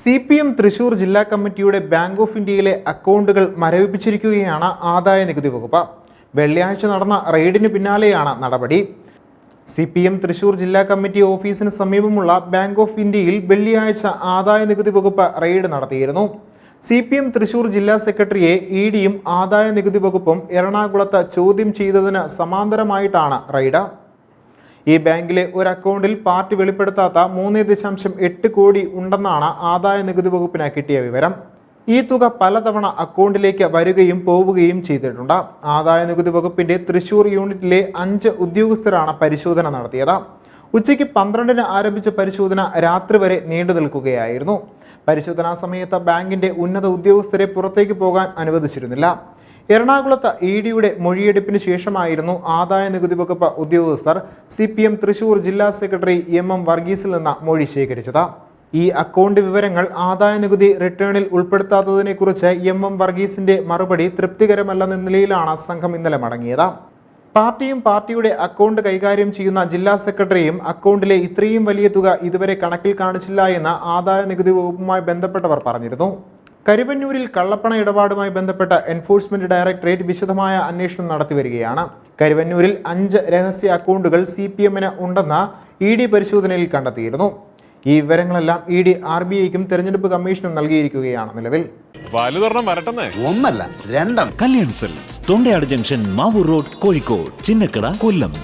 C P M Thrissur ജില്ലാ കമ്മിറ്റിയുടെ bank of ഇന്ത്യയിലെ അക്കൗണ്ടുകൾ മരവിപ്പിച്ചിരിക്കുകയാണ് ആദായ നികുതി വകുപ്പ്. വെള്ളിയാഴ്ച നടന്ന റെയ്ഡിന് പിന്നാലെയാണ് നടപടി. സി പി എം തൃശൂർ ജില്ലാ കമ്മിറ്റി ഓഫീസിന് സമീപമുള്ള ബാങ്ക് ഓഫ് ഇന്ത്യയിൽ വെള്ളിയാഴ്ച ആദായ നികുതി വകുപ്പ് റെയ്ഡ് നടത്തിയിരുന്നു. സി പി എം തൃശൂർ ജില്ലാ സെക്രട്ടറിയെ ഇ ഡിയും ആദായ നികുതി വകുപ്പും എറണാകുളത്ത് ചോദ്യം ചെയ്തതിന് സമാന്തരമായിട്ടാണ് റെയ്ഡ്. ഈ ബാങ്കിലെ ഒരു അക്കൗണ്ടിൽ പാർട്ടി വെളിപ്പെടുത്താത്ത മൂന്ന് ദശാംശം എട്ട് കോടി ഉണ്ടെന്നാണ് ആദായ നികുതി വകുപ്പിന് കിട്ടിയ വിവരം. ഈ തുക പലതവണ അക്കൗണ്ടിലേക്ക് വരികയും പോവുകയും ചെയ്തിട്ടുണ്ട്. ആദായ നികുതി വകുപ്പിന്റെ തൃശൂർ യൂണിറ്റിലെ അഞ്ച് ഉദ്യോഗസ്ഥരാണ് പരിശോധന നടത്തിയത്. ഉച്ചയ്ക്ക് പന്ത്രണ്ടിന് ആരംഭിച്ച പരിശോധന രാത്രി വരെ നീണ്ടു നിൽക്കുകയായിരുന്നു. പരിശോധനാ സമയത്ത് ബാങ്കിന്റെ ഉന്നത ഉദ്യോഗസ്ഥരെ പുറത്തേക്ക് പോകാൻ അനുവദിച്ചിരുന്നില്ല. എറണാകുളത്ത് ഇ ഡിയുടെ മൊഴിയെടുപ്പിന് ശേഷമായിരുന്നു ആദായ നികുതി വകുപ്പ് ഉദ്യോഗസ്ഥർ സി പി എം തൃശൂർ ജില്ലാ സെക്രട്ടറി എം എം വർഗീസിൽ നിന്ന് മൊഴി ശേഖരിച്ചത്. ഈ അക്കൗണ്ട് വിവരങ്ങൾ ആദായ നികുതി റിട്ടേണിൽ ഉൾപ്പെടുത്താത്തതിനെക്കുറിച്ച് എം എം വർഗീസിന്റെ മറുപടി തൃപ്തികരമല്ലെന്ന നിലയിലാണ് സംഘം ഇന്നലെ മടങ്ങിയത്. പാർട്ടിയും പാർട്ടിയുടെ അക്കൗണ്ട് കൈകാര്യം ചെയ്യുന്ന ജില്ലാ സെക്രട്ടറിയും അക്കൗണ്ടിലെ ഇത്രയും വലിയ തുക ഇതുവരെ കണക്കിൽ കാണിച്ചില്ല എന്ന് ആദായ നികുതി വകുപ്പുമായി ബന്ധപ്പെട്ടവർ പറഞ്ഞിരുന്നു. കരുവന്നൂരിൽ കള്ളപ്പണ ഇടപാടുമായി ബന്ധപ്പെട്ട എൻഫോഴ്സ്മെന്റ് ഡയറക്ടറേറ്റ് വിശദമായ അന്വേഷണം നടത്തിവരികയാണ് കരുവന്നൂരിൽ അഞ്ച് രഹസ്യ അക്കൗണ്ടുകൾ സി പി എമ്മിന് ഉണ്ടെന്ന് ഇ ഡി പരിശോധനയിൽ കണ്ടെത്തിയിരുന്നു. ഈ വിവരങ്ങളെല്ലാം ഇ ഡി ആർ ബി ഐക്കും തെരഞ്ഞെടുപ്പ് കമ്മീഷനും നൽകിയിരിക്കുകയാണ് നിലവിൽ. ഒന്നല്ല രണ്ടെണ്ണം. Kalyan Silks Thondayad junction Mavoor road Kozhikode Chinnakada Kollam.